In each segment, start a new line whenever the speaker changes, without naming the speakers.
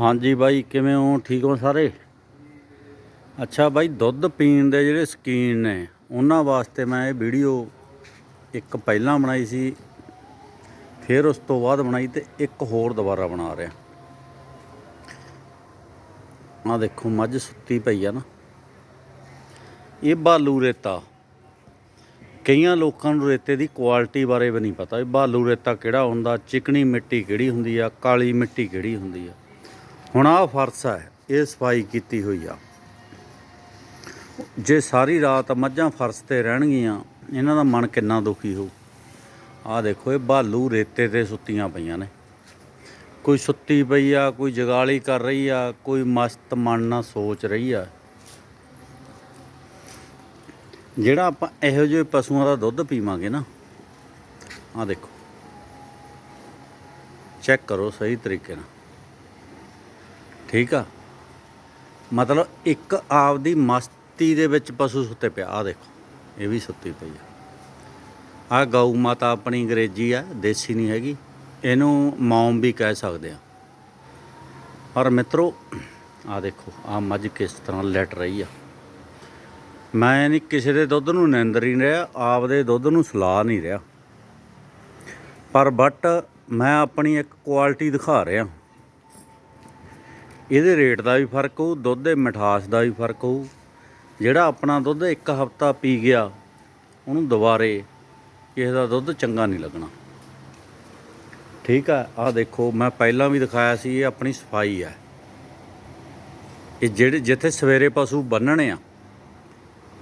ਹਾਂਜੀ ਬਾਈ, ਕਿਵੇਂ ਹੋ? ਠੀਕ ਹੋ ਸਾਰੇ? ਅੱਛਾ ਬਾਈ, ਦੁੱਧ ਪੀਣ ਦੇ ਜਿਹੜੇ ਸਕੀਨ ਨੇ, ਉਹਨਾਂ ਵਾਸਤੇ ਮੈਂ ਇਹ ਵੀਡੀਓ ਇੱਕ ਪਹਿਲਾਂ ਬਣਾਈ ਸੀ, ਫਿਰ ਉਸ ਤੋਂ ਬਾਅਦ ਬਣਾਈ ਤੇ ਇੱਕ ਹੋਰ ਦੁਬਾਰਾ ਬਣਾ ਰਿਹਾ। ਆ ਦੇਖੋ, ਮੱਝ ਸੁੱਤੀ ਪਈ ਆ ਨਾ। ਇਹ ਬਾਲੂ ਰੇਤਾ। ਕਈਆਂ ਲੋਕਾਂ ਨੂੰ ਰੇਤੇ ਦੀ ਕੁਆਲਿਟੀ ਬਾਰੇ ਵੀ ਨਹੀਂ ਪਤਾ, ਇਹ ਬਾਲੂ ਰੇਤਾ ਕਿਹੜਾ ਹੁੰਦਾ ਚਿਕਨੀ ਮਿੱਟੀ ਕਿਹੜੀ ਹੁੰਦੀ ਆ, ਕਾਲੀ ਮਿੱਟੀ ਕਿਹੜੀ ਹੁੰਦੀ ਆ। ਹੁਣ ਆਹ ਫਰਸ਼ ਹੈ, ਇਹ ਸਫ਼ਾਈ ਕੀਤੀ ਹੋਈ ਆ। ਜੇ ਸਾਰੀ ਰਾਤ ਮੱਝਾਂ ਫਰਸ਼ ਤੇ ਰਹਿਣਗੀਆਂ, ਇਹਨਾਂ ਦਾ ਮਨ ਕਿੰਨਾ ਦੁਖੀ ਹੋਊ। ਆਹ ਦੇਖੋ, ਇਹ ਬਾਲੂ ਰੇਤੇ ਤੇ ਸੁੱਤੀਆਂ ਪਈਆਂ ਨੇ। ਕੋਈ ਸੁੱਤੀ ਪਈ ਆ, ਕੋਈ ਜਗਾਲੀ ਕਰ ਰਹੀ ਆ, ਕੋਈ ਮਸਤ ਮਨ ਨਾਲ ਸੋਚ ਰਹੀ ਆ। ਜਿਹੜਾ ਆਪਾਂ ਇਹੋ ਜਿਹੇ ਪਸ਼ੂਆਂ ਦਾ ਦੁੱਧ ਪੀਵਾਂਗੇ ਨਾ, ਆਹ ਦੇਖੋ। ਚੈੱਕ ਕਰੋ ਸਹੀ ਤਰੀਕੇ ਨਾਲ। ਠੀਕ ਆ। ਮਤਲਬ ਇੱਕ ਆਪਦੀ ਮਸਤੀ ਦੇ ਵਿੱਚ ਪਸ਼ੂ ਸੁੱਤੇ ਪਿਆ ਆ ਦੇਖੋ, ਇਹ ਵੀ ਸੁੱਤੀ ਪਈ ਆ। ਆ ਗਊ ਮਾਤਾ ਆਪਣੀ ਅੰਗਰੇਜ਼ੀ ਆ, ਦੇਸੀ ਨਹੀਂ ਹੈਗੀ, ਇਹਨੂੰ ਮੌਮ ਵੀ ਕਹਿ ਸਕਦੇ ਆ। ਔਰ ਮਿੱਤਰੋ ਆ ਦੇਖੋ ਆ ਮੱਝ ਕਿਸ ਤਰ੍ਹਾਂ ਲੈਟ ਰਹੀ ਆ। ਮੈਂ ਨਹੀਂ ਕਿਸੇ ਦੇ ਦੁੱਧ ਨੂੰ ਨਿੰਦਰ ਹੀ ਨਹੀਂ ਰਿਹਾ, ਆਪਦੇ ਦੁੱਧ ਨੂੰ ਸਲਾਹ ਨਹੀਂ ਰਿਹਾ। ਪਰ ਬਟ ਮੈਂ ਆਪਣੀ ਇੱਕ ਕੁਆਲਿਟੀ ਦਿਖਾ ਰਿਹਾ। ਇਹਦੇ ਰੇਟ ਦਾ ਵੀ ਫ਼ਰਕ ਹੋਊ, ਦੁੱਧ ਦੇ ਮਿਠਾਸ ਦਾ ਵੀ ਫ਼ਰਕ ਹੋਊ। ਜਿਹੜਾ ਆਪਣਾ ਦੁੱਧ ਇੱਕ ਹਫ਼ਤਾ ਪੀ ਗਿਆ, ਉਹਨੂੰ ਦੁਬਾਰੇ ਕਿਸੇ ਦਾ ਦੁੱਧ ਚੰਗਾ ਨਹੀਂ ਲੱਗਣਾ। ਠੀਕ ਆ, ਆਹ ਦੇਖੋ, ਮੈਂ ਪਹਿਲਾਂ ਵੀ ਦਿਖਾਇਆ ਸੀ, ਇਹ ਆਪਣੀ ਸਫ਼ਾਈ ਹੈ ਇਹ ਜਿਹੜੇ, ਜਿੱਥੇ ਸਵੇਰੇ ਪਸ਼ੂ ਬੰਨਣੇ ਆ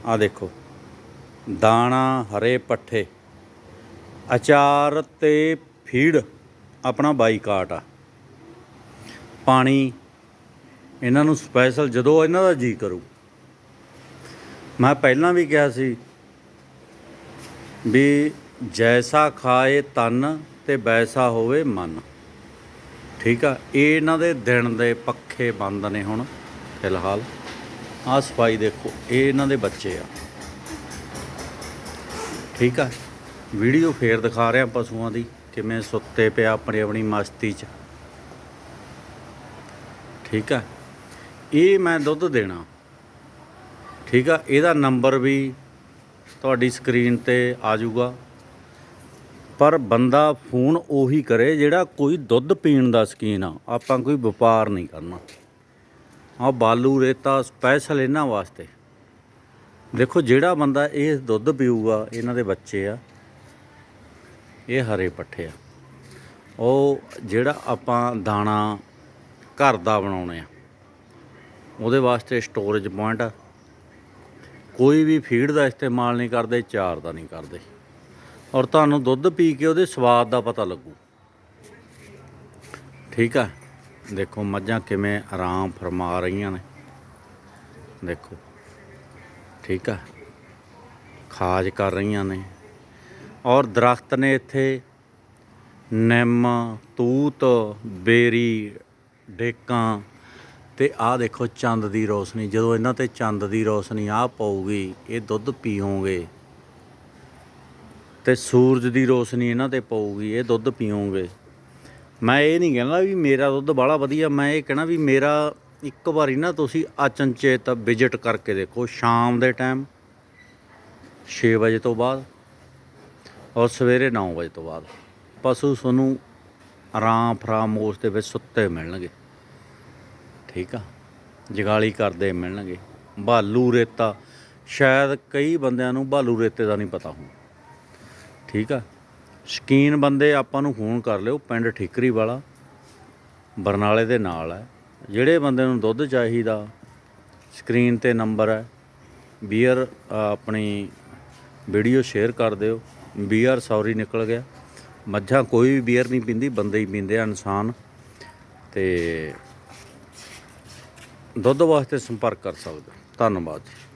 ਆ ਦੇਖੋ, ਦਾਣਾ, ਹਰੇ ਪੱਠੇ, ਅਚਾਰ ਤੇ ਫੀਡ, ਆਪਣਾ ਬਾਈਕਾਟ ਆ। ਪਾਣੀ ਇਹਨਾਂ ਨੂੰ ਸਪੈਸ਼ਲ ਜਦੋਂ ਇਹਨਾਂ ਦਾ ਜੀ ਕਰੂ। ਮੈਂ ਪਹਿਲਾਂ ਵੀ ਕਿਹਾ ਸੀ ਵੀ ਜੈਸਾ ਖਾਏ ਤਨ ਤੇ ਵੈਸਾ ਹੋਵੇ ਮਨ। ਠੀਕ ਆ? ਇਹ ਇਹਨਾਂ ਦੇ ਦਿਨ ਦੇ ਪੱਖੇ ਬੰਦ ਨੇ ਹੁਣ, ਫਿਲਹਾਲ। ਆ ਸਫ਼ਾਈ ਦੇਖੋ, ਇਹ ਇਹਨਾਂ ਦੇ ਬੱਚੇ ਆ। ਠੀਕ ਆ? ਵੀਡੀਓ ਫੇਰ ਦਿਖਾ ਰਿਹਾ ਪਸ਼ੂਆਂ ਦੀ, ਕਿਵੇਂ ਸੁੱਤੇ ਪਿਆ ਆਪਣੀ ਆਪਣੀ ਮਸਤੀ 'ਚ। ਠੀਕ ਆ? ਇਹ ਮੈਂ ਦੁੱਧ ਦੇਣਾ। ਠੀਕ ਆ? ਇਹਦਾ ਨੰਬਰ ਵੀ ਤੁਹਾਡੀ ਸਕਰੀਨ ਤੇ ਆ ਜਾਊਗਾ। ਪਰ ਬੰਦਾ ਫੋਨ ਉਹੀ ਕਰੇ ਜਿਹੜਾ ਕੋਈ ਦੁੱਧ ਪੀਣ ਦਾ ਸ਼ਕੀਨ ਆ। ਆਪਾਂ ਕੋਈ ਵਪਾਰ ਨਹੀਂ ਕਰਨਾ। ਆ ਬਾਲੂ ਰੇਤਾ ਸਪੈਸ਼ਲ ਇਹਨਾਂ ਵਾਸਤੇ। ਦੇਖੋ ਜਿਹੜਾ ਬੰਦਾ ਇਹ ਦੁੱਧ ਪੀਊਗਾ, ਇਹਨਾਂ ਦੇ ਬੱਚੇ ਆ। ਇਹ ਹਰੇ ਪੱਠੇ ਆ। ਉਹ ਜਿਹੜਾ ਆਪਾਂ ਦਾਣਾ ਘਰ ਦਾ ਬਣਾਉਣੇ ਆ। ਉਹਦੇ ਵਾਸਤੇ ਸਟੋਰੇਜ ਪੁਆਇੰਟ ਆ। ਕੋਈ ਵੀ ਫੀਡ ਦਾ ਇਸਤੇਮਾਲ ਨਹੀਂ ਕਰਦੇ, ਚਾਰ ਦਾ ਨਹੀਂ ਕਰਦੇ। ਔਰ ਤੁਹਾਨੂੰ ਦੁੱਧ ਪੀ ਕੇ ਉਹਦੇ ਸਵਾਦ ਦਾ ਪਤਾ ਲੱਗੂ। ਠੀਕ ਆ? ਦੇਖੋ ਮੱਝਾਂ ਕਿਵੇਂ ਆਰਾਮ ਫਰਮਾ ਰਹੀਆਂ ਨੇ। ਦੇਖੋ। ਠੀਕ ਆ? ਖਾਜ ਕਰ ਰਹੀਆਂ ਨੇ। ਔਰ ਦਰਖਤ ਨੇ ਇੱਥੇ ਨਿੰਮ, ਤੂਤ, ਬੇਰੀ, ਡੇਕਾਂ ਤੇ ਆਹ ਦੇਖੋ ਚੰਦ ਦੀ ਰੋਸ਼ਨੀ, ਜਦੋਂ ਇਹਨਾਂ ਤੇ ਚੰਦ ਦੀ ਰੋਸ਼ਨੀ ਆ ਪਊਗੀ, ਇਹ ਦੁੱਧ ਪੀਓਗੇ ਤੇ ਸੂਰਜ ਦੀ ਰੋਸ਼ਨੀ ਇਹਨਾਂ ਤੇ ਪਊਗੀ, ਇਹ ਦੁੱਧ ਪੀਓਗੇ। ਮੈਂ ਇਹ ਨਹੀਂ ਕਹਿੰਦਾ ਵੀ ਮੇਰਾ ਦੁੱਧ ਬਾਹਲਾ ਵਧੀਆ, ਮੈਂ ਇਹ ਕਹਿਣਾ ਵੀ ਮੇਰਾ ਇੱਕ ਵਾਰੀ ਨਾ ਤੁਸੀਂ ਅਚਨਚੇਤ ਵਿਜ਼ਿਟ ਕਰਕੇ ਦੇਖੋ, ਸ਼ਾਮ ਦੇ ਟਾਈਮ 6 ਵਜੇ ਤੋਂ ਬਾਅਦ ਔਰ ਸਵੇਰੇ 9 ਵਜੇ ਤੋਂ ਬਾਅਦ। ਪਸ਼ੂ ਤੁਹਾਨੂੰ ਆਰਾਮ ਫਰਾਮੋਸ਼ ਦੇ ਵਿੱਚ ਸੁੱਤੇ ਮਿਲਣਗੇ। ਠੀਕ ਆ? ਜਗਾਲੀ ਕਰਦੇ ਮਿਲਣਗੇ। ਬਾਲੂ ਰੇਤਾ। ਸ਼ਾਇਦ ਕਈ ਬੰਦਿਆਂ ਨੂੰ ਬਾਲੂ ਰੇਤੇ ਦਾ ਨਹੀਂ ਪਤਾ ਹੋਊ। ਠੀਕ ਆ? ਸ਼ਕੀਨ ਬੰਦੇ ਆਪਾਂ ਨੂੰ ਫੋਨ ਕਰ ਲਿਓ, ਪਿੰਡ ਠੀਕਰੀ ਵਾਲਾ। ਬਰਨਾਲੇ ਦੇ ਨਾਲ ਹੈ ਜਿਹੜੇ ਬੰਦੇ ਨੂੰ ਦੁੱਧ ਚਾਹੀਦਾ, ਸਕਰੀਨ ਤੇ ਨੰਬਰ ਹੈ ਬੀਅਰ ਆਪਣੀ ਵੀਡੀਓ ਸ਼ੇਅਰ ਕਰ ਦਿਓ। ਬੀਅਰ, ਸੌਰੀ, ਨਿਕਲ ਗਿਆ। ਮੱਝਾਂ ਕੋਈ ਵੀ ਬੀਅਰ ਨਹੀਂ ਪੀਂਦੀ, ਬੰਦੇ ਹੀ ਪੀਂਦੇ ਆ ਇਨਸਾਨ। ਤੇ ਦੁੱਧ ਵਾਸਤੇ ਸੰਪਰਕ ਕਰ ਸਕਦੇ ਧੰਨਵਾਦ ਜੀ।